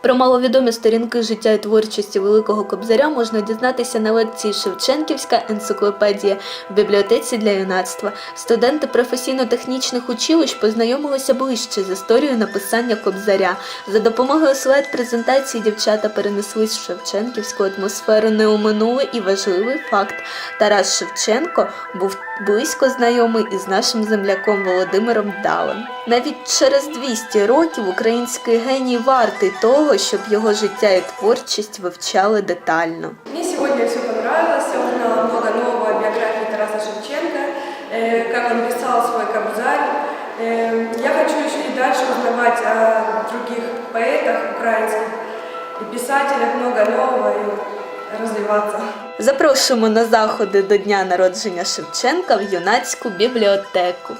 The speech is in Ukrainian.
Про маловідомі сторінки життя і творчості Великого Кобзаря можна дізнатися на лекції Шевченківська енциклопедія в бібліотеці для юнацтва. Студенти професійно-технічних училищ познайомилися ближче з історією написання Кобзаря. За допомогою слайд-презентації дівчата перенеслись в Шевченківську атмосферу не у минуле і важливий факт. Тарас Шевченко був близько знайомий із нашим земляком Володимиром Далем. Навіть через 200 років український геній вартий того, щоб його життя і творчість вивчали детально. Мне сегодня все понравилось, я узнала много нового о биографии Тараса Шевченко, э, как он писал свой Кобзарь. Э, Я хочу еще и дальше узнавать о других поэтах украинских и писателях, много нового и развиваться. Запрошуємо на заходи до дня народження Шевченка в юнацьку бібліотеку.